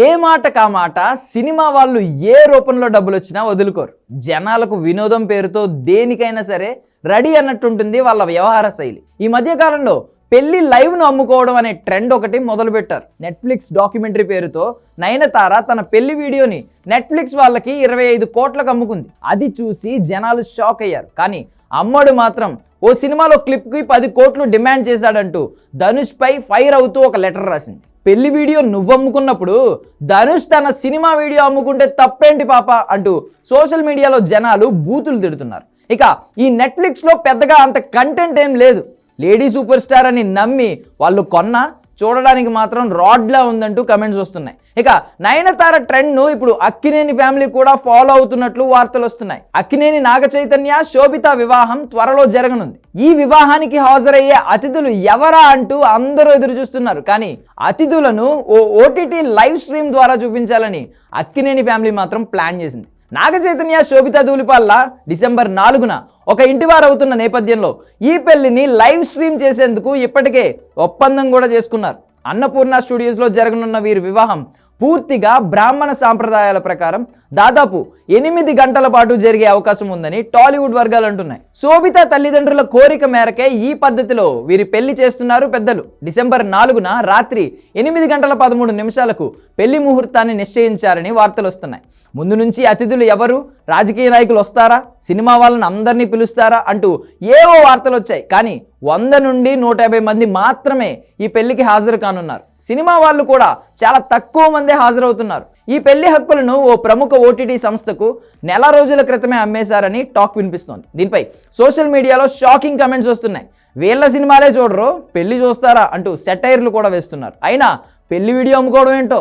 ఏ మాట కా మాట? సినిమా వాళ్ళు ఏ రూపంలో డబ్బులు వచ్చినా వదులుకోరు. జనాలకు వినోదం పేరుతో దేనికైనా సరే రెడీ అన్నట్టుంటుంది వాళ్ళ వ్యవహార శైలి. ఈ మధ్య కాలంలో పెళ్ళి లైవ్ను అమ్ముకోవడం అనే ట్రెండ్ ఒకటి మొదలుపెట్టారు. నెట్ఫ్లిక్స్ డాక్యుమెంటరీ పేరుతో నయనతార తన పెళ్ళి వీడియోని నెట్ఫ్లిక్స్ వాళ్ళకి ఇరవై ఐదు కోట్లకు అమ్ముకుంది. అది చూసి జనాలు షాక్ అయ్యారు. కానీ అమ్మడు మాత్రం ఓ సినిమాలో క్లిప్కి పది కోట్లు డిమాండ్ చేశాడంటూ ధనుష్పై ఫైర్ అవుతూ ఒక లెటర్ రాసింది. పెళ్ళి వీడియో నువ్వు అమ్ముకున్నప్పుడు ధనుష్ తన సినిమా వీడియో అమ్ముకుంటే తప్పేంటి పాప అంటూ సోషల్ మీడియాలో జనాలు బూతులు తిడుతున్నారు. ఇక ఈ నెట్ఫ్లిక్స్లో పెద్దగా అంత కంటెంట్ ఏం లేదు. లేడీ సూపర్ స్టార్ అని నమ్మి వాళ్ళు కొన్న చూడడానికి మాత్రం రాడ్లా ఉందంటూ కమెంట్స్ వస్తున్నాయి. ఇక నయనతార ట్రెండ్ను ఇప్పుడు అక్కినేని ఫ్యామిలీ కూడా ఫాలో అవుతున్నట్లు వార్తలు వస్తున్నాయి. అక్కినేని నాగ చైతన్య శోభిత వివాహం త్వరలో జరగనుంది. ఈ వివాహానికి హాజరయ్యే అతిథులు ఎవరా అంటూ అందరూ ఎదురు చూస్తున్నారు. కానీ అతిథులను ఓ ఓటీటీ లైవ్ స్ట్రీమ్ ద్వారా చూపించాలని అక్కినేని ఫ్యామిలీ మాత్రం ప్లాన్ చేసింది. నాగ చైతన్య శోభిత ధూళిపాల్ల డిసెంబర్ నాలుగున ఒక ఇంటివారు అవుతున్న నేపథ్యంలో ఈ పెళ్ళిని లైవ్ స్ట్రీమ్ చేసేందుకు ఇప్పటికే ఒప్పందం కూడా చేసుకున్నారు. అన్నపూర్ణ స్టూడియోస్లో జరగనున్న వీరి వివాహం పూర్తిగా బ్రాహ్మణ సాంప్రదాయాల ప్రకారం దాదాపు ఎనిమిది గంటల పాటు జరిగే అవకాశం ఉందని టాలీవుడ్ వర్గాలు అంటున్నాయి. శోభిత తల్లిదండ్రుల కోరిక మేరకే ఈ పద్ధతిలో వీరి పెళ్ళి చేస్తున్నారు పెద్దలు. డిసెంబర్ నాలుగున రాత్రి ఎనిమిది గంటల పదమూడు నిమిషాలకు పెళ్ళి ముహూర్తాన్ని నిశ్చయించారని వార్తలు వస్తున్నాయి. ముందు నుంచి అతిథులు ఎవరు? రాజకీయ నాయకులు వస్తారా? సినిమా వాళ్ళని అందరినీ పిలుస్తారా? అంటూ ఏవో వార్తలు వచ్చాయి. కానీ వంద నుండి నూట యాభై మంది మాత్రమే ఈ పెళ్ళికి హాజరు కానున్నారు. సినిమా వాళ్ళు కూడా చాలా తక్కువ మంది మందే హాజరవుతున్నారు. ఈ పెళ్ళి హక్కులను ఓ ప్రముఖ ఓటీటీ సంస్థకు నెల రోజుల క్రితమే అమ్మేశారని టాక్ వినిపిస్తోంది. దీనిపై సోషల్ మీడియాలో షాకింగ్ కమెంట్స్ వస్తున్నాయి. వీళ్ళ సినిమాలే చూడరు పెళ్ళి చూస్తారా అంటూ సెటైర్లు కూడా వేస్తున్నారు. అయినా పెళ్ళి వీడియో అమ్ముకోవడం ఏంటో?